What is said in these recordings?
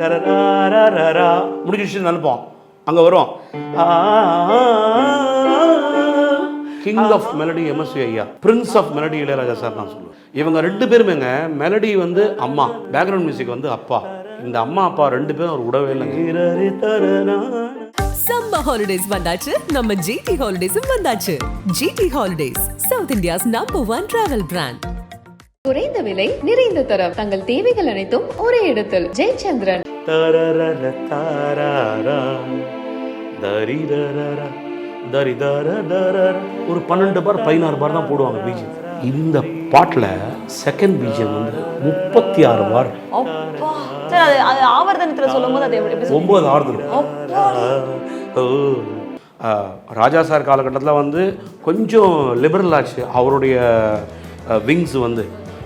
தரரா முடிஞ்சிச்சு நினைப்போம் அங்கே வரும் கிங் ஆஃப் மெலடி எம்எஸ்வி ஐயா. Prince of melody Ilaiyaraaja sir நான் சொல்லுவேன் இவங்க ரெண்டு பேருமேங்க மெலடி வந்து அம்மா. பேக்ரவுண்ட் மியூசிக் வந்து அப்பா. இந்த அம்மா அப்பா ரெண்டு பேரும் ஒரு உடவே இல்லைங்க. சம்மர் ஹாலிடேஸ் வந்தாச்சு. நம்ம ஜிடி ஹாலிடேஸும் வந்தாச்சு. GT Holidays south India's number one travel brand குறைந்த விலை நிறைந்த தரம். தங்கள் தேவைகள் அனைத்தும் ஒரே இடத்தில். ஜெயச்சந்திரன். தரரர தாராரா, தரிரரரா, தரிதரதரர. ஒரு பன்னெண்டு பார் பதினாறு பார் தான் போடுவாங்க பீஜம். இந்த பாட்டில் செகண்ட் பீஜம் வந்து முப்பத்தி ஆறு பார் அது அது ஆவர்த்தனத்துல சொல்லும்போது அது எப்படி எப்படி சொல்லுவீங்க? ஒம்பது ஆறுதல். ஓ. ஆ, ராஜா சார் காலகட்டத்தில் வந்து கொஞ்சம் லிபரல் ஆச்சு. அவருடைய விங்ஸ் வந்து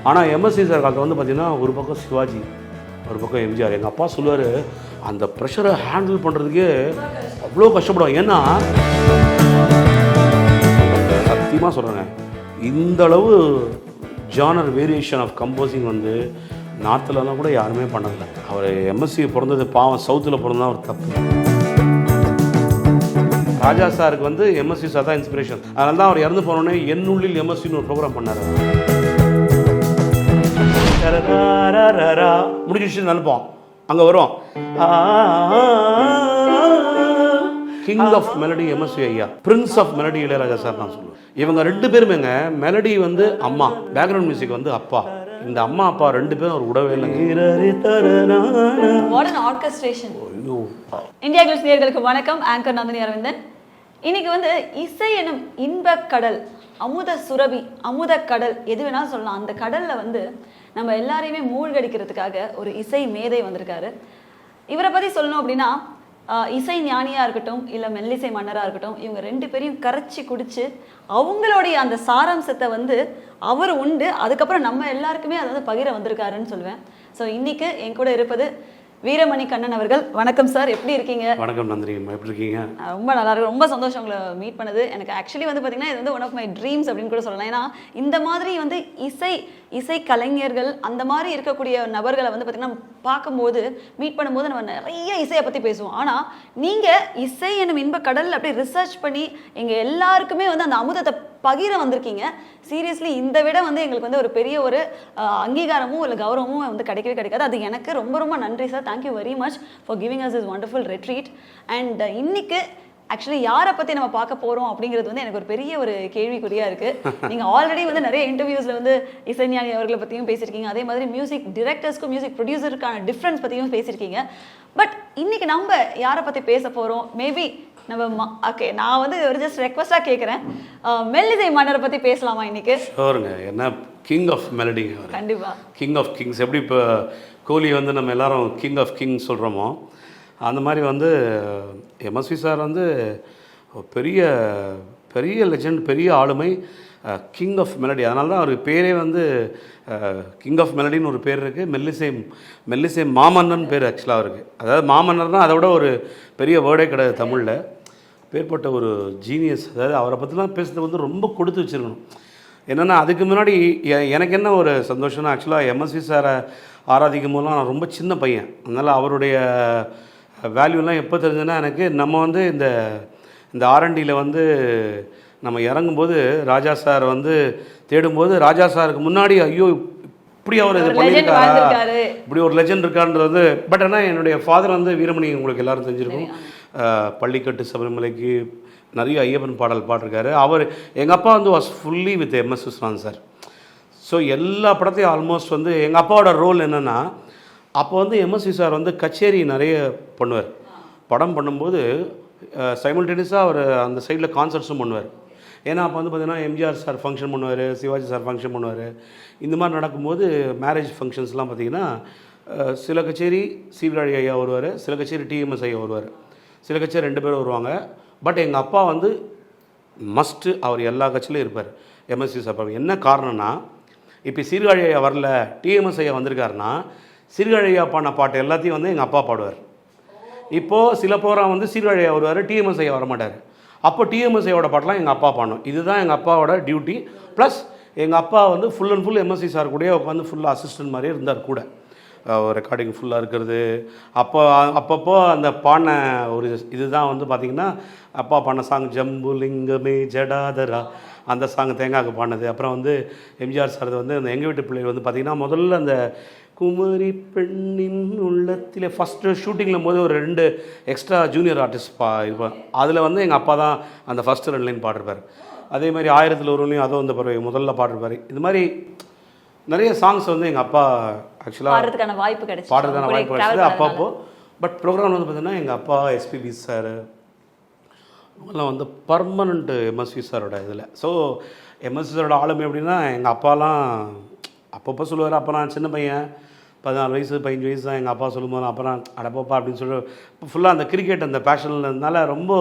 ஆனால் எம்எஸ்சி சார் காலத்தில் வந்து பார்த்திங்கன்னா ஒரு பக்கம் சிவாஜி ஒரு பக்கம் எம்ஜிஆர் எங்கள் அப்பா சொல்லுவார் அந்த ப்ரெஷரை ஹேண்டில் பண்ணுறதுக்கே அவ்வளோ கஷ்டப்படுவாங்க. ஏன்னா சத்தியமாக சொல்கிறேங்க இந்தளவு ஜானர் வேரியேஷன் ஆஃப் கம்போசிங் வந்து நார்த்துலலாம் கூட யாருமே பண்ணதில்லை. அவர் எம்எஸ்சி பிறந்தது பாவம் சவுத்தில் பிறந்தா ஒரு தப்பு. ராஜா சாருக்கு வந்து எம்எஸ்சி சார் தான் இன்ஸ்பிரேஷன் அதனால தான் அவர் இறந்து போனோடனே என்னுள்ளில் எம்எஸ்சின்னு ஒரு ப்ரோக்ராம் பண்ணார். முடிஞ்சிச்சு நினைப்போம் அங்கே வரும் கிங் ஆஃப் மெலடி எம்எஸ்வி ஐயா. Prince of melody Ilaiyaraaja sir நான் சொல்லுவேன் இவங்க ரெண்டு பேருமேங்க மெலடி வந்து அம்மா. பேக்ரவுண்ட் மியூசிக் வந்து அப்பா. இந்த அம்மா அப்பா ரெண்டு பேரும் ஒரு உடவே இந்தியா கிளிஸ் நேயர்களுக்கு வணக்கம். ஆங்கர் நந்தினி அரவிந்தன் இன்னைக்கு வந்து இசை எனும் இன்பக் கடல் அமுத சுரபி அமுத கடல் எது வேணாலும் சொல்லலாம். அந்த கடல்ல வந்து நம்ம எல்லாரையுமே மூழ்கடிக்கிறதுக்காக ஒரு இசை மேதை வந்திருக்காரு. இவரை பத்தி சொல்லணும் அப்படின்னா இசை ஞானியா இருக்கட்டும் இல்ல மெல்லிசை மன்னரா இருக்கட்டும் இவங்க ரெண்டு பேரையும் கரைச்சி குடிச்சு அவங்களுடைய அந்த சாராம்சத்தை வந்து அவர் உண்டு. அதுக்கப்புறம் நம்ம எல்லாருக்குமே அதை வந்து பகிர வந்திருக்காருன்னு சொல்லுவேன் ஸோ இன்னைக்கு என் கூட இருப்பது வீரமணி கண்ணன் அவர்கள். வணக்கம் சார் எப்படி இருக்கீங்க? வணக்கம் நந்தினி எப்படி இருக்கீங்க? ரொம்ப நல்லா இருக்கு. ரொம்ப சந்தோஷம் உங்களை மீட் பண்ணது. எனக்கு ஆக்சுவலி வந்து பார்த்தீங்கன்னா இது வந்து ஒன் ஆஃப் மை ட்ரீம்ஸ் அப்படின்னு கூட சொல்லலாம். ஏன்னா இந்த மாதிரி வந்து இசை இசை கலைஞர்கள் அந்த மாதிரி இருக்கக்கூடிய நபர்களை வந்து பார்த்திங்கன்னா பார்க்கும்போது மீட் பண்ணும்போது நம்ம நிறைய இசையை பற்றி பேசுவோம். ஆனால் நீங்கள் இசை என்னும் இன்ப கடலில் அப்படியே ரிசர்ச் பண்ணி எங்கள் எல்லாருக்குமே வந்து அந்த அமுதத்தை பகிர வந்திருக்கீங்க. சீரியஸ்லி இந்த விட வந்து எங்களுக்கு வந்து ஒரு பெரிய ஒரு அங்கீகாரமும் இல்லை கௌரவமும் வந்து கிடைக்கவே கிடைக்காது. அது எனக்கு ரொம்ப ரொம்ப நன்றி sir thank you very much for giving us is wonderful retreat and இன்னைக்கு ஆக்சுவலி யாரை பற்றி நம்ம பார்க்க போகிறோம் அப்படிங்கிறது வந்து எனக்கு ஒரு பெரிய ஒரு கேள்விக்குறியா இருக்கு. நீங்கள் ஆல்ரெடி வந்து நிறைய இன்டர்வியூஸில் வந்து இசைஞானி அவர்களை பற்றியும் பேசியிருக்கீங்க. அதே மாதிரி மியூசிக் டிரெக்டர்ஸ்க்கும் மியூசிக் ப்ரொடியூசருக்கான டிஃப்ரென்ஸ் பற்றியும் பேசியிருக்கீங்க. பட் இன்னைக்கு நம்ம யாரை பற்றி பேச போகிறோம் மேபி நம்ம ஓகே நான் வந்து ஒரு ஜஸ்ட் ரெக்வஸ்டாக கேட்குறேன் மெல்லிசை மன்னரை பற்றி பேசலாமா இன்னைக்கு? ஷோருங்க என்ன? கிங் ஆஃப் மெலடிங்க கண்டிப்பா. கிங் ஆஃப் கிங்ஸ் எப்படி இப்போ கோலி வந்து நம்ம எல்லாரும் கிங் ஆஃப் கிங் சொல்கிறோமோ அந்த மாதிரி வந்து எம்எஸ்வி சார் வந்து பெரிய பெரிய லெஜண்ட் பெரிய ஆளுமை கிங் ஆஃப் மெலடி அதனால தான் அவர் பேரே வந்து கிங் ஆஃப் மெலடின்னு ஒரு பேர் இருக்குது மெல்லிசை மெல்லிசை மாமன்னன் பேர் ஆக்சுவலாக இருக்குது அதாவது மாமன்னர்னால் அதை விட ஒரு பெரிய வேர்டே கிடையாது தமிழில். பேர்பட்ட ஒரு ஜீனியஸ் அதாவது அவரை பற்றிலாம் பேசுறது வந்து ரொம்ப கொடுத்து வச்சிருக்கணும். என்னென்னா அதுக்கு முன்னாடி எ- எனக்கு என்ன ஒரு சந்தோஷம்னா ஆக்சுவலாக எம்எஸ்வி சாரை ஆராதிக்கும் போதெல்லாம் நான் ரொம்ப சின்ன பையன். அதனால் அவருடைய வேல்யூலாம் எப்போ தெரிஞ்சதுன்னா எனக்கு நம்ம வந்து இந்த இந்த ஆர்என்டியில் வந்து நம்ம இறங்கும்போது ராஜா சார் வந்து தேடும்போது ராஜா சாருக்கு முன்னாடி ஐயோ இப்படி அவர் இது பண்ணியிருக்காரா. இப்படி ஒரு லெஜண்ட் இருக்கான்றது பட் ஆனால் என்னுடைய ஃபாதர் வந்து வீரமணி உங்களுக்கு எல்லாரும் தெரிஞ்சிருக்கும். பள்ளிக்கட்டு சபரிமலைக்கு நிறைய ஐயப்பன் பாடல் பாடிருக்காரு. அவர் எங்கள் அப்பா வந்து was fully with MS Viswanath sir so எல்லா படத்தையும் ஆல்மோஸ்ட் வந்து எங்கள் அப்பாவோட ரோல் என்னென்னா அப்போ வந்து எம்எஸ்வி சார் வந்து கச்சேரி நிறைய பண்ணுவார். படம் பண்ணும்போது சைமல்டேனியஸாக அவர் அந்த சைடில் கான்சர்ட்ஸும் பண்ணுவார். ஏன்னா அப்போ வந்து பார்த்தீங்கன்னா எம்ஜிஆர் சார் ஃபங்க்ஷன் பண்ணுவார் சிவாஜி சார் ஃபங்க்ஷன் பண்ணுவார். இந்த மாதிரி நடக்கும்போது மேரேஜ் ஃபங்க்ஷன்ஸ்லாம் பார்த்தீங்கன்னா சில கச்சேரி சீவிராழி ஐயா வருவார் சில கச்சேரி டிஎம்எஸ் ஐயா வருவார். சில கச்சேரி ரெண்டு பேரும் வருவாங்க. பட் எங்கள் அப்பா வந்து மஸ்ட்டு அவர் எல்லா கட்சியிலும் இருப்பார். எம்எஸ்சி சார். என்ன காரணம்னா இப்போ சீர்காழி ஐயா வரல டிஎம்எஸ் ஐயா வந்திருக்காருன்னா சிறுகழையா பாடின பாட்டு எல்லாத்தையும் வந்து எங்கள் அப்பா பாடுவார். இப்போது சில ப்ரோக்ராம் வந்து சீர்காழி வருவார் டிஎம்எஸ் ஐயா வரமாட்டார். அப்போ டிஎம்எஸ் ஐயோட பாட்டெலாம் எங்கள் அப்பா பாடணும். இதுதான் எங்கள் அப்பாவோட டியூட்டி ப்ளஸ் எங்கள் அப்பா வந்து full and full MSV sir கூடயே உட்காந்து ஃபுல்லாக அசிஸ்டன்ட் மாதிரியே இருந்தார் கூட. ரெக்கார்டிங் ஃபுல்லாக இருக்கிறது. அப்போ அப்பப்போ அந்த பாடின ஒரு இதுதான் வந்து பார்த்திங்கன்னா அப்பா பாடின சாங் ஜம்பு லிங்கமே ஜடாதரா அந்த சாங் தேங்காய்க்கு பாடினது. அப்புறம் வந்து எம்ஜிஆர் சார் வந்து அந்த எங்கள் வீட்டு பிள்ளைகள் வந்து பார்த்திங்கன்னா முதல்ல அந்த குமரி பெண்ணின் உள்ளத்திலே ஃபஸ்ட்டு ஷூட்டிங்கில் போது ஒரு ரெண்டு எக்ஸ்ட்ரா ஜூனியர் ஆர்டிஸ்ட் பா இருப்பார். அதில் வந்து எங்கள் அப்பா தான் அந்த ஃபஸ்ட்டு ரெண்டு லைன் பாடிருப்பார். அதே மாதிரி ஆயிரத்தில் ஒருவனையும் அதோ அந்த பறவை முதல்ல பாடிருப்பார். இது மாதிரி நிறைய சாங்ஸ் வந்து எங்கள் அப்பா ஆக்சுவலாக பாடுறதுக்கான வாய்ப்பு கிடைச்சு பாடுறதுக்கான வாய்ப்பு கிடைச்சது. அப்பப்போ பட் ப்ரோக்ராம் வந்து பார்த்தீங்கன்னா எங்கள் அப்பா எஸ்பிபி சார் இவங்கெல்லாம் வந்து பர்மனண்ட்டு எம்எஸ்வி சாரோட இதில். ஸோ எம்எஸ்வி சாரோட ஆளுமை எப்படின்னா எங்கள் அப்பாலாம் அப்பப்போ சொல்லுவார் அப்போ நான் சின்ன பையன். பதினாலு வயசு பதினஞ்சு வயசு தான் எங்கள் அப்பா சொல்லும்போது அப்புறம் அடப்பப்பா அப்படின்னு சொல்லி ஃபுல்லாக அந்த கிரிக்கெட் அந்த பேஷன்லனால ரொம்ப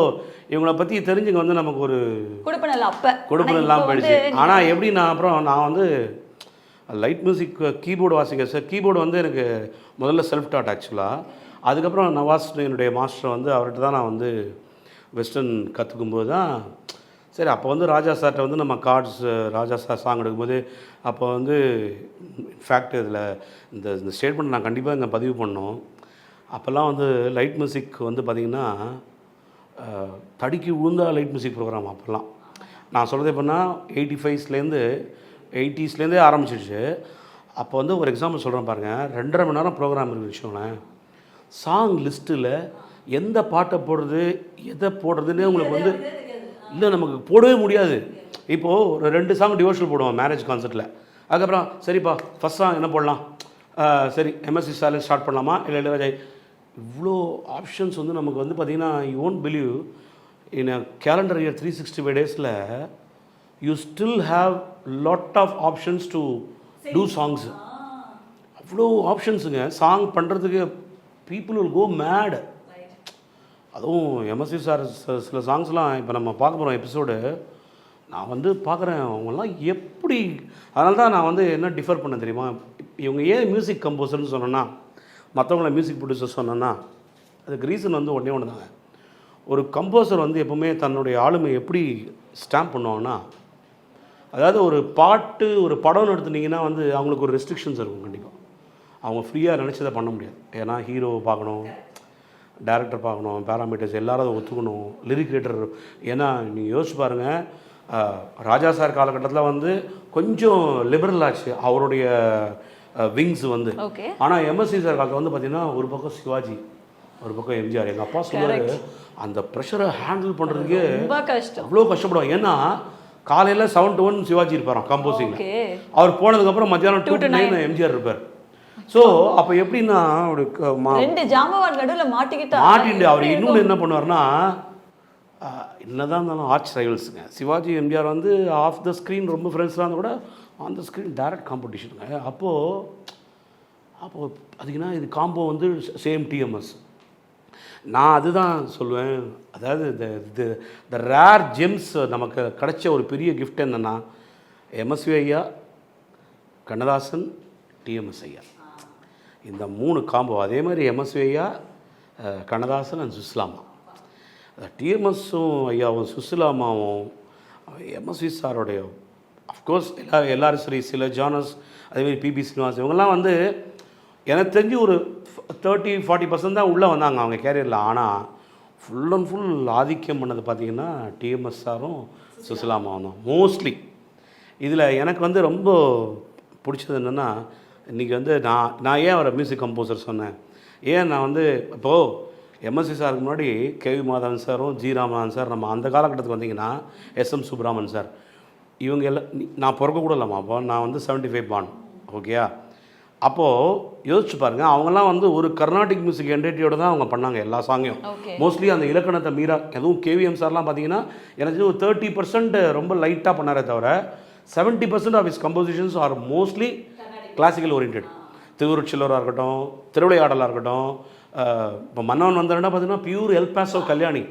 இவங்கள பற்றி தெரிஞ்சுங்க வந்து நமக்கு ஒரு கொடுப்பனல் அப்ப. கொடுப்பன ஆனா இல்லாமல் போயிடுச்சு. ஆனால் எப்படி நான் அப்புறம் நான் வந்து லைட் மியூசிக் கீபோர்டு வாசிக்க சார் கீபோர்டு வந்து எனக்கு முதல்ல செல்ஃப் டாட் ஆக்சுவலாக அதுக்கப்புறம் நவாஸ் என்னுடைய மாஸ்டர் வந்து அவர்கிட்ட தான் நான் வந்து வெஸ்டர்ன் கற்றுக்கும்போது தான் சரி அப்போ வந்து ராஜா சார்கிட்ட வந்து நம்ம கார்ட்ஸ் ராஜா சார் சாங் எடுக்கும்போது அப்போ வந்து இன்ஃபேக்ட் இதில் இந்த இந்த ஸ்டேட்மெண்ட் நான் கண்டிப்பாக இங்கே பதிவு பண்ணோம் அப்போல்லாம் வந்து லைட் மியூசிக் வந்து பார்த்திங்கன்னா தடுக்கி விழுந்தா லைட் மியூசிக் ப்ரோக்ராம் அப்போல்லாம். நான் சொல்கிறது எப்படின்னா எயிட்டி ஃபைவ்ஸ்லேருந்து எயிட்டிஸ்லேருந்தே ஆரம்பிச்சிடுச்சு. அப்போ வந்து ஒரு எக்ஸாம்பிள் சொல்கிறேன் பாருங்கள் ரெண்டரை மணி நேரம் ப்ரோக்ராம் இருக்கு வச்சுக்கோங்களேன். சாங் லிஸ்ட்டில் எந்த பாட்டை போடுறது எதை போடுறதுன்னே உங்களுக்கு வந்து இல்லை நமக்கு போடவே முடியாது. இப்போது ஒரு ரெண்டு சாங் டிவோஷனல் போடுவோம் மேரேஜ் கான்சர்ட்டில் அதுக்கப்புறம் சரிப்பா ஃபஸ்ட் சாங் என்ன போடலாம்? சரி எம்எஸ்சி ஸ்டாலின் ஸ்டார்ட் பண்ணலாமா? இல்லை இளையராஜா இவ்வளோ ஆப்ஷன்ஸ் வந்து நமக்கு வந்து பார்த்திங்கன்னா you won't believe in a calendar year three sixty five டேஸில் you still have lot of options to do songs அவ்வளோ ஆப்ஷன்ஸுங்க சாங் பண்ணுறதுக்கு பீப்புள் வில் கோ மேட் அதுவும் எம்எஸ்சி சார் சில சாங்ஸ்லாம் இப்போ நம்ம பார்க்க போகிறோம் எபிசோடு நான் வந்து பார்க்குறேன். அவங்கெல்லாம் எப்படி அதனால தான் நான் வந்து என்ன டிஃபர் பண்ண தெரியுமா? இவங்க ஏன் மியூசிக் கம்போசர்னு சொன்னேன்னா மற்றவங்கள மியூசிக் ப்ரொடியூசர் சொன்னேன்னா அதுக்கு ரீசன் வந்து ஒன்றே ஒன்று தாங்க ஒரு கம்போசர் வந்து எப்பவுமே தன்னுடைய ஆளுமை எப்படி ஸ்டாம்ப் பண்ணுவாங்கன்னா அதாவது ஒரு பாட்டு ஒரு படம்னு எடுத்துட்டிங்கன்னா வந்து அவங்களுக்கு ஒரு ரெஸ்ட்ரிக்ஷன்ஸ் இருக்கும் கண்டிப்பாக அவங்க ஃப்ரீயாக நினச்சதை பண்ண முடியாது. ஏன்னா ஹீரோவை பார்க்கணும். டேரக்டர் பார்க்கணும் பேராமீட்டர்ஸ் எல்லாரும் அதை ஒத்துக்கணும் லிரிக் ரைட்டர் ஏன்னா நீங்கள் யோசிச்சு பாருங்கள் ராஜா சார் காலகட்டத்தில் வந்து கொஞ்சம் லிபரல் ஆச்சு அவருடைய விங்ஸ் வந்து. ஆனால் எம்எஸ்சி சார் காலத்தில் வந்து பார்த்தீங்கன்னா ஒரு பக்கம் சிவாஜி ஒரு பக்கம் எம்ஜிஆர் எங்கள் அப்பா சொல்லுவார் அந்த ப்ரெஷரை ஹேண்டில் பண்ணுறதுக்கே அவ்வளோ கஷ்டப்படுவாங்க. ஏன்னா காலையில் செவன் டு ஒன் சிவாஜி இருப்பாராம் கம்போசிங் அவர் போனதுக்கப்புறம் மத்தியானம் டூ டு நைன் எம்ஜிஆர் இருப்பார். ஸோ அப்போ எப்படின்னா ரெண்டு ஜாம்பவான் நடுவுல மாட்டிக்கிட்டா மாட்டிண்டு அவர் இன்னொன்று என்ன பண்ணுவார்னா என்னதான் இருந்தாலும் ஆர்ச் ரைவல்ஸுங்க சிவாஜி எம்ஜிஆர் வந்து ஆஃப் த ஸ்க்ரீன் ரொம்ப ஃப்ரெண்ட்ஸ்லாம் இருந்தால் கூட ஆன் த ஸ்க்ரீன் டைரக்ட் காம்படிஷனுங்க அப்போது அப்போது பார்த்தீங்கன்னா இது காம்போ வந்து சேம் டிஎம்எஸ் நான் அதுதான் சொல்லுவேன். அதாவது இந்த இது த ரேர் ஜெம்ஸ் நமக்கு கிடைச்ச ஒரு பெரிய கிஃப்ட் என்னென்னா எம்எஸ்வி ஐயா கண்ணதாசன் டிஎம்எஸ் ஐயா. இந்த மூணு காம்போ அதே மாதிரி எம்எஸ் ஐயா கண்ணதாசன் அண்ட் சுஸ்லாமா டிஎம்எஸும் ஐயாவும் சுஸ்லாமாவும் எம்எஸ்வி சாரோடைய அஃப்கோர்ஸ் எல்லா எல்லாரும் சரி சில ஜானஸ் அதேமாதிரி பிபி ஸ்ரீனிவாஸ் இவங்கெல்லாம் வந்து எனக்கு தெரிஞ்சு ஒரு தேர்ட்டி ஃபார்ட்டி பர்சன்ட் தான் உள்ளே வந்தாங்க அவங்க கேரியரில் ஆனால் ஃபுல் அண்ட் ஃபுல் ஆதிக்கம் பண்ணது பார்த்தீங்கன்னா டிஎம்எஸ் சாரும் சுசிலாமாவும் தான். மோஸ்ட்லி இதில் எனக்கு வந்து ரொம்ப பிடிச்சது என்னென்னா இன்றைக்கி வந்து நான் நான் ஏன் அவரை மியூசிக் கம்போசர் சொன்னேன்? ஏன் நான் வந்து இப்போது எம்எஸ்சி சாருக்கு முன்னாடி கேவி மாதவன் சாரும் ஜி ராமநாதன் சார் நம்ம அந்த காலகட்டத்துக்கு வந்தீங்கன்னா எஸ்எம் சுப்ரமன் சார் இவங்க எல்லாம் நான் பிறக்க கூட இல்லாமா அப்போ நான் வந்து செவன்ட்டி ஃபைவ் பான் ஓகேயா அப்போது யோசிச்சு பாருங்கள் அவங்கெல்லாம் வந்து ஒரு கர்நாடிக் மியூசிக் என்டிட்டியோட தான் அவங்க பண்ணாங்க எல்லா சாங்கையும் மோஸ்ட்லி அந்த இலக்கணத்தை மீறா எதுவும் கேவிஎம் சார்லாம் பார்த்தீங்கன்னா எனக்கு ஒரு தேர்ட்டி பர்சன்ட் ரொம்ப லைட்டாக பண்ணாரே தவிர seventy percent of is compositions are mostly classical orient திருவுருச்சிலராக இருக்கட்டும் திருவிளையாடலாக இருக்கட்டும் இப்போ மன்னவன் வந்தாருன்னா பார்த்தீங்கன்னா பியூர் எல்பாசோ கல்யாணி.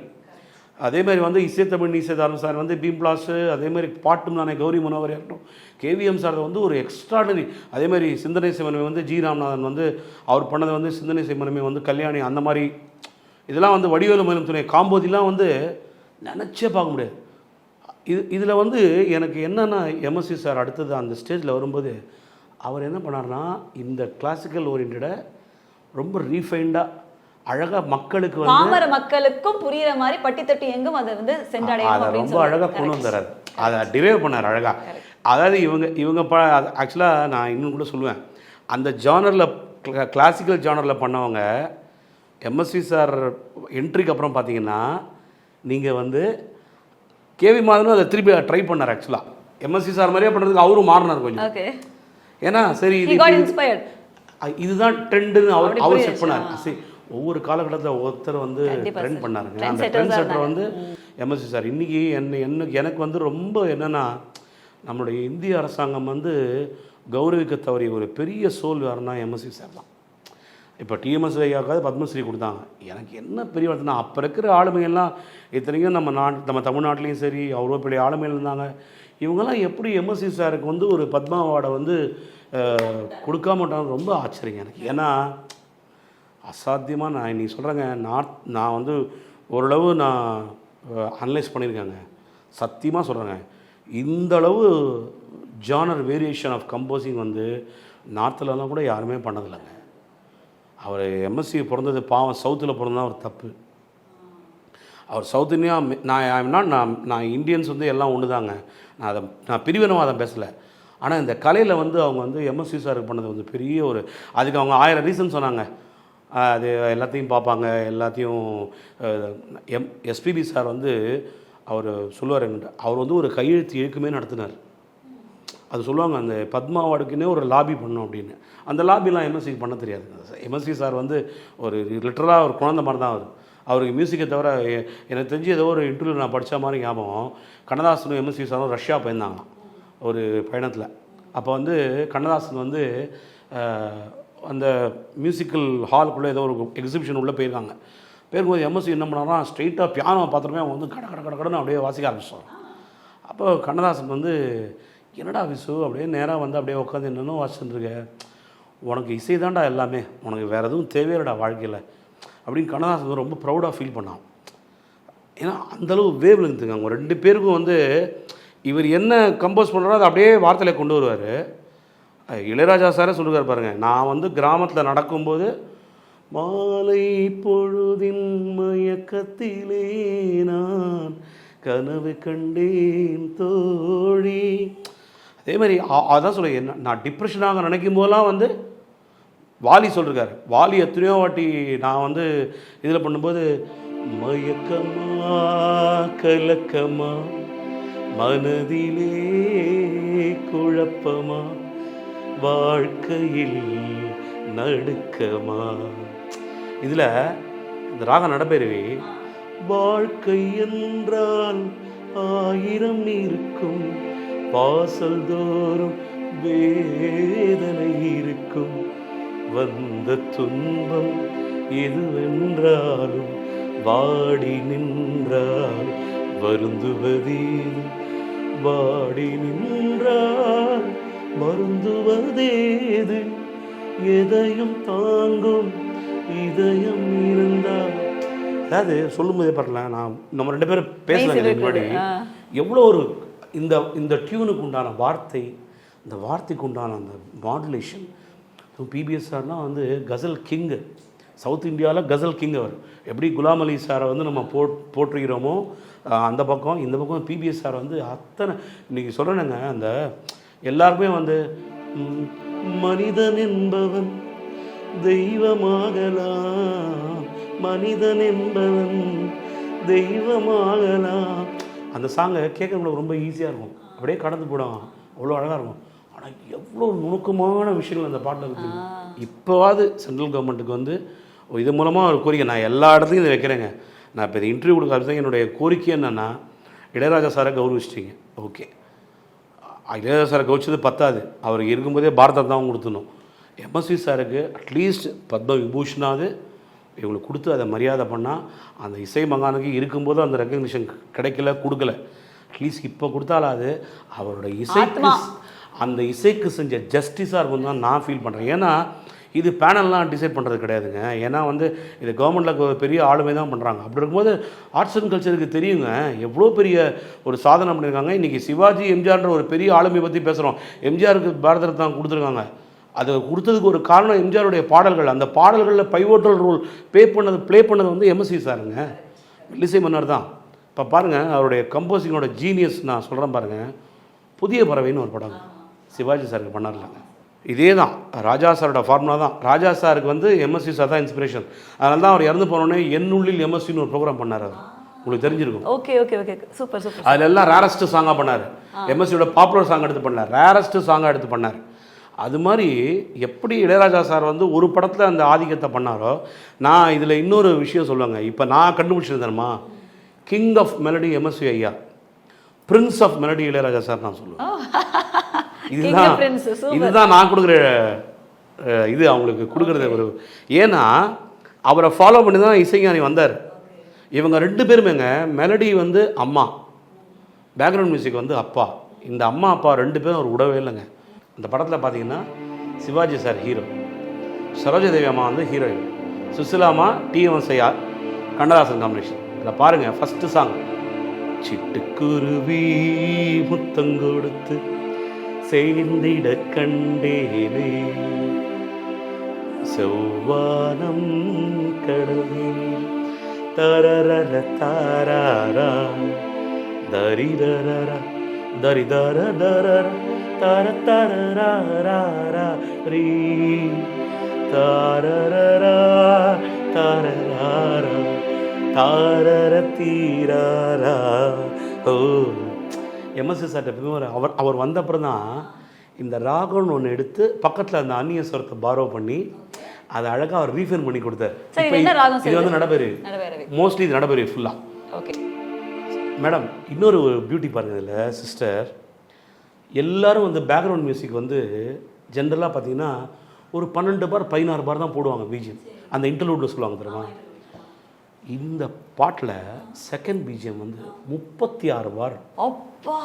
அதே மாதிரி வந்து இசைத்தமிழ் இசைதாரம் சார் வந்து பீம் பிளாஸு அதேமாதிரி பாட்டும் நானே கௌரி மனோகர் இருக்கட்டும். கேவிஎம் சார் வந்து ஒரு எக்ஸ்ட்ராடனரி அதே மாதிரி சிந்தனை சிவனமே வந்து ஜி ராம்நாதன் வந்து அவர் பண்ணது வந்து சிந்தனை சிவனமே வந்து கல்யாணி அந்த மாதிரி. இதெல்லாம் வந்து வடிவேலு மயிலும் துணை. காம்போதிலாம் வந்து நினச்சே பார்க்க முடியாது. இது இதில் வந்து எனக்கு என்னென்னா எம்எஸ்சி சார் அடுத்தது அந்த ஸ்டேஜில் வரும்போது அவர் என்ன பண்ணார்னா இந்த கிளாசிக்கல் ஓரியன்டை ரொம்ப ரீஃபைண்டாக அழகாக மக்களுக்கு வந்து பாமர மக்களுக்கும் புரியுற மாதிரி பட்டி தட்டி எங்கும் அதை வந்து சென்றடையணும் அதை ரொம்ப அழகாக கொண்டு வந்துடுறாரு அதை டிரைவ் பண்ணார் அழகாக அதாவது இவங்க இவங்க ப ஆக்சுவலாக நான் இன்னும் கூட சொல்லுவேன். அந்த ஜானரில் கிளாசிக்கல் ஜானரில் பண்ணவங்க எம்எஸ்சி சார் என்ட்ரிக்கு அப்புறம் பார்த்தீங்கன்னா நீங்கள் வந்து கேவி மாதனும் அதை திருப்பி ட்ரை பண்ணார் ஆக்சுவலாக எம்எஸ்சி சார் மாதிரியே பண்ணுறதுக்கு அவரும் மாறினார் கொஞ்சம். ஓகே ஏன்னா சரி இதுதான் ட்ரெண்டுன்னு அவர் அவர். செட் பண்ணார். சரி ஒவ்வொரு காலகட்டத்தில் ஒருத்தர் வந்து ட்ரெண்ட். பண்ணாருங்க. அந்த ட்ரெண்ட் செட்டர் வந்து எம்எஸ்சி சார் இன்னைக்கு என்ன என்ன எனக்கு வந்து ரொம்ப என்னன்னா நம்மளுடைய இந்திய அரசாங்கம் வந்து கௌரவிக்க தவறிய ஒரு பெரிய சோல் யாருன்னா எம்எஸ்சி சார் தான். இப்போ டிஎம்எஸ் ஐயாவுக்காவது பத்மஸ்ரீ கொடுத்தாங்க. எனக்கு என்ன பெரிய வார்த்தைனா அப்போ இருக்கிற ஆளுமைகள்லாம் இத்தனைக்கும் நம்ம நாட் நம்ம தமிழ்நாட்டிலையும் சரி அவ்வளோ பெரிய ஆளுமைகள் இருந்தாங்க. இவங்கெல்லாம் எப்படி எம்எஸ்சி சாருக்கு வந்து ஒரு பத்மா அவார்டை வந்து அஹ், கொடுக்காம ரொம்ப ஆச்சரியம் எனக்கு. ஏன்னா அசாத்தியமாக நான் நீ சொல்கிறேங்க நார்த் நான் வந்து ஓரளவு நான் அனலைஸ் பண்ணியிருக்கேங்க. சத்தியமாக சொல்கிறேங்க இந்த அளவு ஜானர் வேரியேஷன் ஆஃப் கம்போசிங் வந்து நார்த்துலலாம் கூட யாருமே பண்ணதில்லைங்க. அவர் எம்எஸ்சி பிறந்தது பாவம் சவுத்தில் பிறந்தா ஒரு தப்பு. அவர் சவுத் இந்தியா நான் ஐம் நான் நான் இந்தியன்ஸ் வந்து எல்லாம் ஒன்று தாங்க நான் அதை நான் பிரிவினவாதம் பேசலை. ஆனால் இந்த கலையில் வந்து அவங்க வந்து எம்எஸ்சி சாருக்கு பண்ணது வந்து பெரிய ஒரு அதுக்கு அவங்க ஆயிரம் ரீசன் சொன்னாங்க. அது எல்லாத்தையும் பார்ப்பாங்க எல்லாத்தையும் எம் எஸ்பிபி சார் வந்து அவர் சொல்லுவார் என்கிட்ட. அவர் வந்து ஒரு கையெழுத்து இழுக்குமே நடத்தினார். அது சொல்லுவாங்க அந்த பத்மா அவார்டுக்குன்னே ஒரு லாபி பண்ணோம் அப்படின்னு. அந்த லாபிலாம் எம்எஸ்சிக்கு பண்ண தெரியாது. எம்எஸ்சி சார் வந்து ஒரு லிட்டரலாக ஒரு குழந்தை மாதிரி தான் அவர். அவருக்கு மியூசிக்கை தவிர எனக்கு தெரிஞ்சு ஏதோ ஒரு இன்டர்வியூ நான் படித்த மாதிரி ஞாபகம். கண்ணதாசனும் எம்எஸ்சி சாரும் ரஷ்யா போயிருந்தாங்களாம் ஒரு பயணத்தில். அப்போ வந்து கண்ணதாசன் வந்து அந்த மியூசிக்கல் ஹாலுக்குள்ளே ஏதோ ஒரு எக்ஸிபிஷன் உள்ளே போயிருக்காங்க. போயிருக்கும்போது எம்எஸ்சி என்ன பண்ணாங்கன்னா ஸ்ட்ரெயிட்டாக பியானோ பார்த்துருமே அவங்க வந்து கட கட கட கடன்னு அப்படியே வாசிக்க ஆரம்பிச்சிட்டான் அப்போ கண்ணதாசன் வந்து என்னடா விசு? அப்படியே நேராக வந்து அப்படியே உட்காந்து என்னென்ன வாசிச்சுருக்க உனக்கு இசை தான்டா எல்லாமே. உனக்கு வேறு எதுவும் தேவையில்லடா வாழ்க்கையில். அப்படின்னு கண்ணதாசன் ரொம்ப ப்ரௌடாக ஃபீல் பண்ணான். ஏன்னா அந்தளவு வேவ் லென்த்துங்க அவங்க. ரெண்டு பேருக்கும் வந்து இவர் என்ன கம்போஸ் பண்ணுறாரோ அதை அப்படியே வார்த்தையில் கொண்டு வருவார். இளையராஜா சாரே சொல்லுவார் பாருங்கள் நான் வந்து கிராமத்தில் நடக்கும்போது மாலை பொழுதின் மயக்கத்திலே நான் கனவு கண்டேன் தோழி. அதே மாதிரி அதான் சொல்ல என்ன நான் டிப்ரெஷனாக நினைக்கும் போதெல்லாம் வந்து வாலி சொல்லிருக்காரு. வாலி எத்தனையோ வாட்டி நான் வந்து இதில் பண்ணும்போது மயக்கமா கலக்கமா மனதிலே குழப்பமா வாழ்க்கையில் நடுக்கமா. இதில் இந்த ராக நடப்பேருவி வாழ்க்கை என்றால் ஆயிரம் இருக்கும் வாசல் தோறும் வேதனை இருக்கும் வந்த துன்பம் எதுவென்றாலும் வாடி நின்றால் வருந்துவதேது வாடி நின்றால் வருந்துவதேது? எதையும் தாங்கும் இதயம் இருந்தால். அதாவது சொல்லும்போதே பாருல நான் நம்ம ரெண்டு பேரும் இதுக்கு முன்னாடி. எவ்வளோ ஒரு இந்த இந்த டியூனுக்கு உண்டான வார்த்தை இந்த வார்த்தைக்கு உண்டான அந்த மாடுலேஷன் ஸோ பிபிஎஸ் சார்னால் வந்து கசல் கிங்கு சவுத் இந்தியாவில் கசல் கிங் அவர். எப்படி குலாம் அலி சாரை வந்து நம்ம போ போற்றுகிறோமோ அந்த பக்கம் இந்த பக்கம் பிபிஎஸ் சார் வந்து அத்தனை இன்றைக்கி சொல்கிறேனுங்க அந்த எல்லாருக்குமே வந்து மனிதன் என்பவன் தெய்வமாகலாம். மனிதன் என்பவன் தெய்வமாகலாம். அந்த சாங்கை கேட்குறவங்களுக்கு ரொம்ப ஈஸியாக இருக்கும். அப்படியே கடந்து போடும் அவ்வளோ அழகாக இருக்கும். ஆனால் எவ்வளோ நுணுக்கமான விஷயங்கள் அந்த பாட்டில் இருக்குது இப்போவாது சென்ட்ரல் கவர்மெண்ட்டுக்கு வந்து இது மூலமாக ஒரு கோரிக்கை. நான் எல்லா இடத்துலையும் இதை வைக்கிறேங்க. நான் இப்போ இது இன்டர்வியூ கொடுக்க ஆரம்பிச்சா என்னுடைய கோரிக்கை என்னென்னா இளையராஜா சாரை கௌரவிச்சிட்டிங்க. ஓகே. இளையராஜா சாரை கௌச்சது பத்தாது. அவர் இருக்கும்போதே பாரத தான் கொடுத்துணும் எம்எஸ்வி சாருக்கு அட்லீஸ்ட் பத்ம விபூஷனாவது இவங்களுக்கு கொடுத்து அதை மரியாதை பண்ணால் அந்த இசை மகானுக்கு இருக்கும்போது அந்த ரெக்கக்னிஷன் கிடைக்கல கொடுக்கல. அட்லீஸ்ட் இப்போ கொடுத்தாலாது அவரோட இசைக்கு ஆத்மா. அந்த இசைக்கு செஞ்ச ஜஸ்டிஸாக இருக்கும் தான் நான் ஃபீல் பண்ணுறேன் ஏன்னா இது பேனல்லாம் டிசைட் பண்ணுறது கிடையாதுங்க. ஏன்னா வந்து இது கவர்மெண்ட்டில் பெரிய ஆளுமை தான் பண்ணுறாங்க அப்படி இருக்கும்போது ஆர்ட்ஸ் அண்ட் கல்ச்சருக்கு தெரியுங்க. எவ்வளோ பெரிய ஒரு சாதனை பண்ணியிருக்காங்க. இன்றைக்கி சிவாஜி எம்ஜிஆர்ன்ற ஒரு பெரிய ஆளுமை பற்றி பேசுகிறோம் எம்ஜிஆருக்கு பாரத தான் கொடுத்துருக்காங்க. அது கொடுத்ததுக்கு ஒரு காரணம் எம்ஜிஆருடைய பாடல்கள். அந்த பாடல்களில் பைவோட்டல் ரோல் ப்ளே பண்ணது ப்ளே பண்ணது வந்து எம்எஸ்சி சாருங்க. லிசை மன்னர் தான். இப்போ பாருங்கள் அவருடைய கம்போசிங்கோட ஜீனியஸ் நான் சொல்கிறேன் பாருங்கள் புதிய பறவைன்னு ஒரு படம். சிவாஜி சாருக்கு பண்ணார்லங்க இதே தான் ராஜா சாரோட ஃபார்முலா தான். ராஜா சாருக்கு வந்து எம்எஸ்சி சார் தான் இன்ஸ்பிரேஷன் அதனால தான் அவர் இறந்து போனோடனே என்னுள்ளில் எம்எஸ்சின்னு ஒரு ப்ரோக்ராம் பண்ணார் அவர். உங்களுக்கு தெரிஞ்சிருக்கும். Okay okay okay super super அதுல எல்லாம் ரேரஸ்ட் சாங்காக பண்ணார். எம்எஸ்சியோட பாப்புலர் சாங் எடுத்து பண்ணார். ரேரஸ்ட் சாங்காக எடுத்து பண்ணார். அது மாதிரி எப்படி இளையராஜா சார் வந்து ஒரு படத்தில் அந்த ஆதிக்கத்தை பண்ணாரோ நான் இதில் இன்னொரு விஷயம் சொல்லுவாங்க. இப்போ நான் கண்டுபிடிச்சிருந்தேன்மா கிங் ஆஃப் மெலடி எம்எஸ்வி ஐயா. Prince of melody Ilaiyaraaja sir நான் சொல்லுவேன். இதுதான். இதுதான் நான் கொடுக்குற இது அவங்களுக்கு கொடுக்குறது ஒரு ஏன்னா அவரை ஃபாலோ பண்ணி தான் இசைஞானி வந்தார். இவங்க ரெண்டு பேருமேங்க மெலடி வந்து அம்மா பேக்ரவுண்ட் மியூசிக் வந்து அப்பா. இந்த அம்மா அப்பா ரெண்டு பேரும் ஒரு உடவே இல்லைங்க. இந்த படத்தில் பார்த்தீங்கன்னா சிவாஜி சார் ஹீரோ சரோஜதேவி அம்மா வந்து ஹீரோயின் சுசிலாமா டிஎம் சையா கண்ணதாசன் காம்பினேஷன் இதில் பாருங்கள் ஃபஸ்ட்டு சாங் சிட்டுக்குருவி முத்தங்கொடுத்து செய்திட கண்டேனே செவ்வானம் கடலில் தரரர தாராரா தரிதரர தரிதர தரர தர தரரா ரீ தாரரா தாரராரா தாரர தீராரா ஓ எம்எஸ்சி சார்ட்ட எப்பவுமே அவர் அவர் வந்த அப்புறம் தான் இந்த ராகம்னு ஒன்று எடுத்து பக்கத்தில் அந்த அந்நிய ஸ்வரத்தை பாரோ பண்ணி அதை அழகாக அவர் ரீஃபைன் பண்ணி கொடுத்தார். இது வந்து நடபேரவை. மோஸ்ட்லி இது நடபெரு ஃபுல்லாக ஓகே மேடம் இன்னொரு ஒரு பியூட்டி பாருங்க இதில் சிஸ்டர் எல்லாரும் வந்து பேக்ரவுண்ட் மியூசிக் வந்து ஜென்ரலாக பார்த்தீங்கன்னா ஒரு பன்னெண்டு பார் பதினாறு பார் தான் போடுவாங்க பிஜிஎம் அந்த இன்டர்லூடில் சொல்லுவாங்க தெரியுமா? இந்த பாட்டில் செகண்ட் பிஜிஎம் வந்து முப்பத்தி ஆறு வார் அப்பா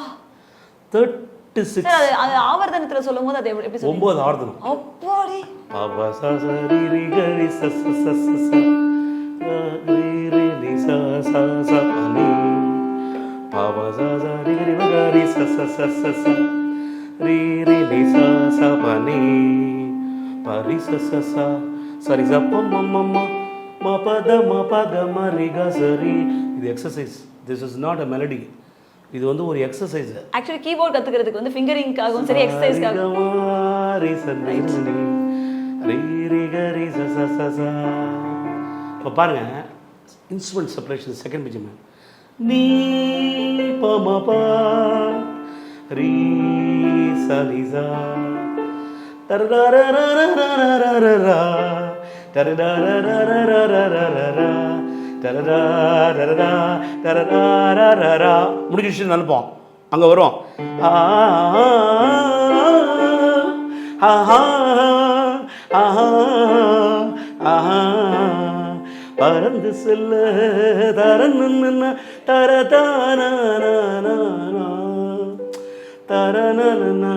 தேர்ட்டி சிக்ஸ் அது ஆவர்த்தனத்தில் சொல்லும் போது அது எப்படி ஒன்பது ஆவர்த்தனம் அப்பாடி பாபா சாரி ரிகரி சஸ் சஸ் ச ரி ரி ச ச ச அனி பாபா சாரி சஸ் சஸ் சஸ் ரி ரி ரி ச ச பரி ச ச ச சரி ச ப ம ம. ம ப த ம ப க ம ரி க ச ரி. இது exercise this is not a melody இது வந்து ஒரு எக்ஸசைஸ் ஆக்சுவலி கீபோர்ட் கத்துக்கிறதுக்கு வந்து ஃபிங்கரிங்காகவும் சரி எக்ஸசைஸ்க்காகவும் இப்போ பாருங்க. இன்ஸ்ட்ருமெண்ட் செப்பரேஷன் செகண்ட் பிஜிஎம் நீ பமபா ரீ சலிசா தரடா தரடா தரடா தரடா முடிஞ்சிச்சு நினைப்போம் அங்கே வரும் பறந்து செல்ல தரன்னு தரதானா தரனா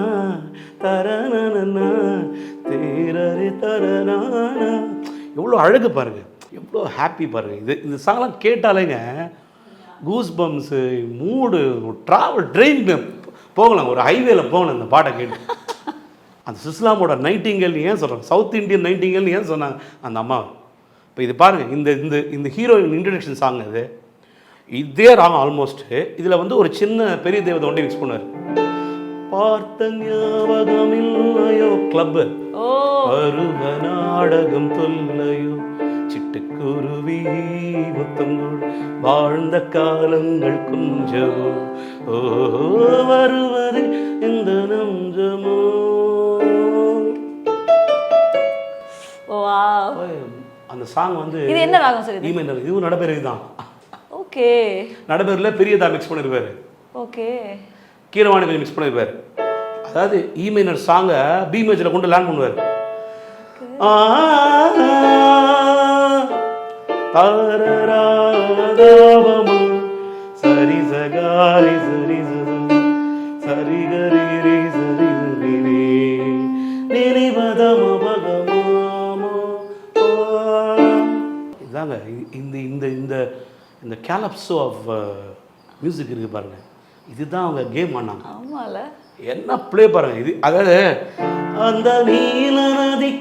தரனா தேரரி தரனானா எவ்வளோ அழகு பாருங்க. எவ்வளோ ஹாப்பி பாருங்க. இது இந்த சாங்லாம் கேட்டாலேங்க goose bumps mood travel train போகலாம். ஒரு ஹைவேல போகலாம் இந்த பாட்டை கேட்டு. அந்த சுஸ்லாமோட நைட்டிங்கல் ஏன் சொல்கிறாங்க சவுத் இந்தியன் நைட்டிங்கல் ஏன் சொன்னாங்க? அந்த அம்மா. இப்போ இது பாருங்கள் இந்த இந்த இந்த ஹீரோயின் இன்ட்ரடக்ஷன் சாங் இது. இதே ராங் ஆல்மோஸ்ட்டு இதில் வந்து ஒரு சின்ன பெரிய தேவதை ஒன்றே மிக்ஸ் பண்ணார் பார்த்த ஞாபகம் இல்லையோ கிளப்பு ஓ. பருவ நாடகம் தொல்லையோ? சிட்டுக்குருவி முத்தங்கோள் வாழ்ந்த காலங்கள் கொஞ்சமோ? ஓ வருவது இந்த நஞ்சமோ? அந்த சாங் வந்து இது என்ன ராகம் சார் ஈமெயில் இதுவும் நடப்பேரு தான் ஓகே. நடப்பேரில் பெரியதா மிக்ஸ் பண்ணிருப்பாரு. ஓகே. கீரவாணி கொஞ்சம் மிக்ஸ் பண்ணிருப்பாரு. அதாவது இ மைனர் சாங்கை பி மேஜில் கொண்டு லேண்ட் பண்ணுவார் சரி சகாரி சரி சரி கரி சரி இதாங்க இந்த இந்த இந்த இந்த கேலப்ஸ் ஆஃப் மியூசிக் இருக்கு பாருங்க. இதுதான் அவங்க கேம் ஆனாங்க ஆமால என்ன ப்ளே பாருங்க இது அதாவது அந்த நீல நதி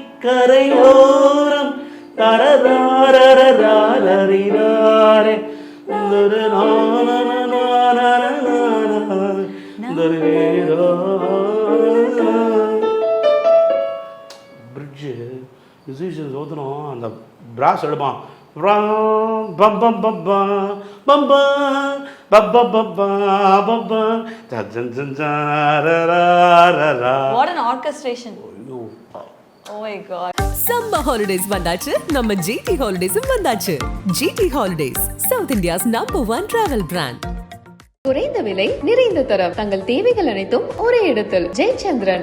தரதாரரரரரிராரே. நானனனானனனான. ஒரு வேரா. பிரிட்ஜு மியூசிஷியன்ஸ் ஓதணும் அந்த பிராஸ் எடுப்பான் பம் பம் பம் பம் பம் சம்மர் ஹாலிடேஸ் வந்தாச்சு. நம்ம ஜிடி ஹாலிடேஸும் வந்தாச்சு. GT Holidays south India's number one travel brand குறைந்த விலை நிறைந்த தரம். தங்கள் தேவைகள் அனைத்தும் ஒரே இடத்தில். ஜெயச்சந்திரன்.